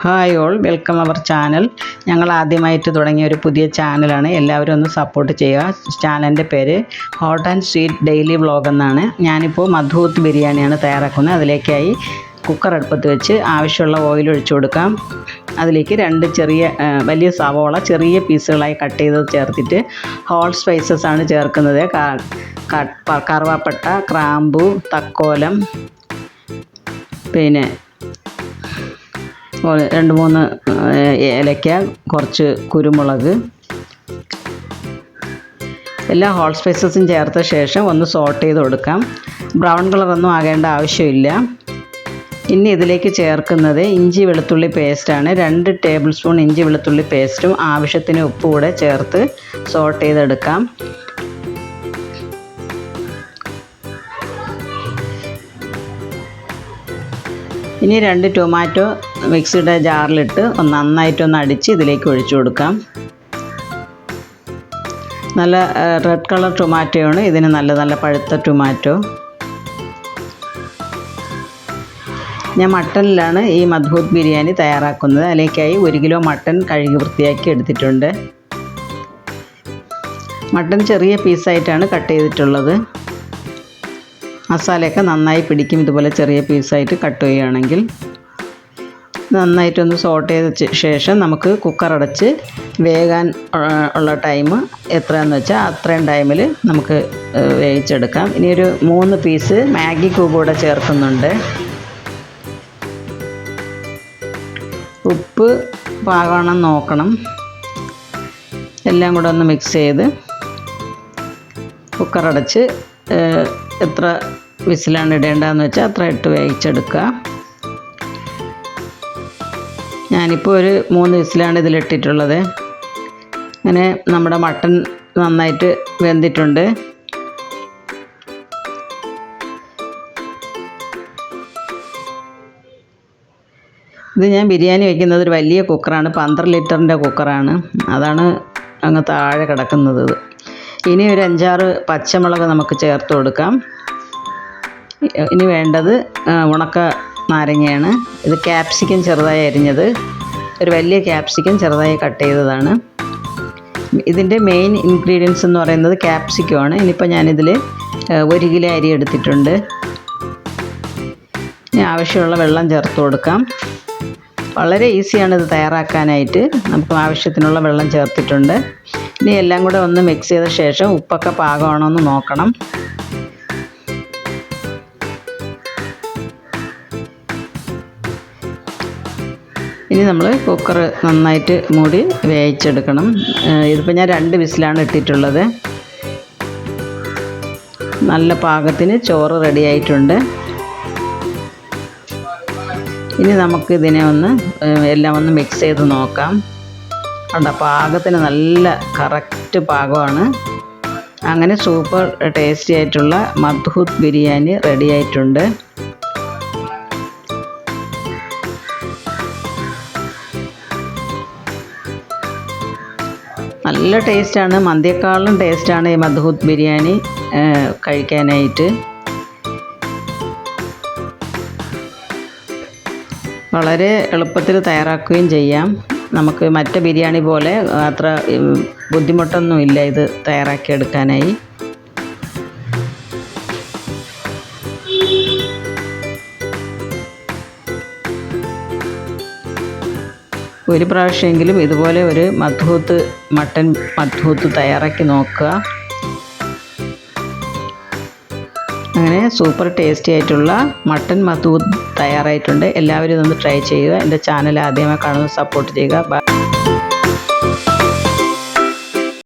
Hi all welcome our channel ഞങ്ങൾ ആദ്യമായിട്ട് തുടങ്ങിയ ഒരു പുതിയ ചാനലാണ് എല്ലാവരും ഒന്ന് സപ്പോർട്ട് ചെയ്യുക. ചാനലിന്റെ പേര് hot and sweet daily vlog എന്നാണ്. ഞാനിപ്പോൾ മധൂത്ത് ബിരിയാണിയാണ് തയ്യാറാക്കുന്നത്. അതിലേക്കായി കുക്കർ അടുപ്പത്ത് വെച്ച് ആവശ്യമുള്ള ഓയിൽ ഒഴിച്ചു കൊടുക്കാം. അതിലേക്ക് രണ്ട് ചെറിയ വലിയ സവോള ചെറിയ പീസുകളായി കട്ട് ചെയ്ത് ചേർത്തിട്ട് ഹോൾ സ്പൈസസ് ആണ് ചേർക്കുന്നത്. കറുവാപ്പട്ട ക്രാമ്പു തക്കോലം പിന്നെ രണ്ട് മൂന്ന് ഏലക്ക കുറച്ച് കുരുമുളക്. എല്ലാ ഹോൾ സ്പൈസസും ചേർത്ത ശേഷം ഒന്ന് സോട്ട് ചെയ്ത് കൊടുക്കാം. ബ്രൗൺ കളറൊന്നും ആകേണ്ട ആവശ്യമില്ല. ഇനി ഇതിലേക്ക് ചേർക്കുന്നത് ഇഞ്ചി വെളുത്തുള്ളി പേസ്റ്റാണ് രണ്ട് ടേബിൾ സ്പൂൺ ഇഞ്ചി വെളുത്തുള്ളി പേസ്റ്റും ആവശ്യത്തിന് ഉപ്പ് കൂടെ ചേർത്ത് സോട്ട് ചെയ്തെടുക്കാം. ഇനി രണ്ട് ടൊമാറ്റോ മിക്സിയുടെ ജാറിലിട്ട് ഒന്ന് നന്നായിട്ടൊന്ന് അടിച്ച് ഇതിലേക്ക് ഒഴിച്ചു കൊടുക്കാം. നല്ല റെഡ് കളർ ടൊമാറ്റോയാണ്. ഇതിന് നല്ല നല്ല പഴുത്ത ടൊമാറ്റോ. ഞാൻ മട്ടനിലാണ് ഈ മധുബൂത് ബിരിയാണി തയ്യാറാക്കുന്നത്. അതിലേക്കായി ഒരു കിലോ മട്ടൻ കഴുകി വൃത്തിയാക്കി എടുത്തിട്ടുണ്ട്. മട്ടൻ ചെറിയ പീസായിട്ടാണ് കട്ട് ചെയ്തിട്ടുള്ളത്. മസാലയൊക്കെ നന്നായി പിടിക്കും. ഇതുപോലെ ചെറിയ പീസായിട്ട് കട്ട് ചെയ്യുകയാണെങ്കിൽ നന്നായിട്ടൊന്ന് സോട്ട് ചെയ്ത ശേഷം നമുക്ക് കുക്കർ അടച്ച് വേകാൻ ഉള്ള ടൈം എത്രയെന്ന് വെച്ചാൽ അത്രയും ടൈമിൽ നമുക്ക് വേവിച്ചെടുക്കാം. ഇനി ഒരു മൂന്ന് പീസ് മാഗി ക്യൂബ് കൂടെ ചേർക്കുന്നുണ്ട്. ഉപ്പ് പാകണം നോക്കണം. എല്ലാം കൂടെ ഒന്ന് മിക്സ് ചെയ്ത് കുക്കർ അടച്ച് എത്ര വിസിലാണ് ഇടേണ്ടതെന്ന് വെച്ചാൽ അത്ര ഇട്ട് വേവിച്ചെടുക്കുക. ഞാനിപ്പോൾ ഒരു മൂന്ന് വിസിലാണ് ഇതിലിട്ടിട്ടുള്ളത്. അങ്ങനെ നമ്മുടെ മട്ടൺ നന്നായിട്ട് വെന്തിട്ടുണ്ട്. ഇത് ഞാൻ ബിരിയാണി വയ്ക്കുന്നത് ഒരു വലിയ കുക്കറാണ് പന്ത്രണ്ട് ലിറ്ററിന്റെ കുക്കറാണ്. അതാണ് അങ്ങ് താഴെ കിടക്കുന്നത്. ഇനി ഒരു അഞ്ചാറ് പച്ചമുളക് നമുക്ക് ചേർത്ത് കൊടുക്കാം. ഇനി വേണ്ടത് ഉണക്ക നാരങ്ങയാണ്. ഇത് ക്യാപ്സിക്കം ചെറുതായി അരിഞ്ഞത്. ഒരു വലിയ ക്യാപ്സിക്കം ചെറുതായി കട്ട് ചെയ്തതാണ്. ഇതിന്റെ മെയിൻ ഇൻഗ്രീഡിയൻസ് എന്ന് പറയുന്നത് ക്യാപ്സിക്കം ആണ്. ഇനിയിപ്പോൾ ഞാനിതിൽ ഒരു കിലോ അരി എടുത്തിട്ടുണ്ട്. ഇനി ആവശ്യമുള്ള വെള്ളം ചേർത്ത് കൊടുക്കാം. വളരെ ഈസിയാണ് ഇത് തയ്യാറാക്കാനായിട്ട്. നമുക്ക് ആവശ്യത്തിനുള്ള വെള്ളം ചേർത്തിട്ടുണ്ട്. ഇനി എല്ലാം കൂടെ ഒന്ന് മിക്സ് ചെയ്ത ശേഷം ഉപ്പൊക്കെ പാകമാണോ എന്ന് നോക്കണം. ഇനി നമ്മൾ കുക്കർ നന്നായിട്ട് മൂടി വേവിച്ചെടുക്കണം. ഇതിപ്പോൾ ഞാൻ രണ്ട് വിസിലാണ് ഇട്ടിട്ടുള്ളത്. നല്ല പാകത്തിന് ചോറ് റെഡിയായിട്ടുണ്ട് ഇനി നമുക്ക് ഇതിനെ ഒന്ന് എല്ലാം ഒന്ന് മിക്സ് ചെയ്ത് നോക്കാം. കണ്ട പാകത്തിന് നല്ല കറക്റ്റ് പാകമാണ്. അങ്ങനെ സൂപ്പർ ടേസ്റ്റി ആയിട്ടുള്ള മധുഹൂത്ത് ബിരിയാണി റെഡി ആയിട്ടുണ്ട്. നല്ല ടേസ്റ്റാണ് മന്തിയേക്കാളും ടേസ്റ്റാണ് ഈ മധുഹൂത്ത് ബിരിയാണി കഴിക്കാനായിട്ട്. വളരെ എളുപ്പത്തിൽ തയ്യാറാക്കുകയും ചെയ്യാം. നമുക്ക് മറ്റേ ബിരിയാണി പോലെ അത്ര ബുദ്ധിമുട്ടൊന്നും ബുദ്ധിമുട്ടൊന്നുമില്ല ഇത് തയ്യാറാക്കി എടുക്കാനായി ഒരു പ്രാവശ്യമെങ്കിലും ഇതുപോലെ ഒരു മധൂത്ത് മട്ടൻ മധൂത്ത് തയ്യാറാക്കി നോക്കുക. അങ്ങനെ സൂപ്പർ ടേസ്റ്റി ആയിട്ടുള്ള മട്ടൻ മധൂത്ത് തയ്യാറായിട്ടുണ്ട്. എല്ലാവരും ഇതൊന്ന് ട്രൈ ചെയ്യുക. എന്റെ ചാനൽ ആദ്യമായി കാണുന്നത് സപ്പോർട്ട് ചെയ്യുക.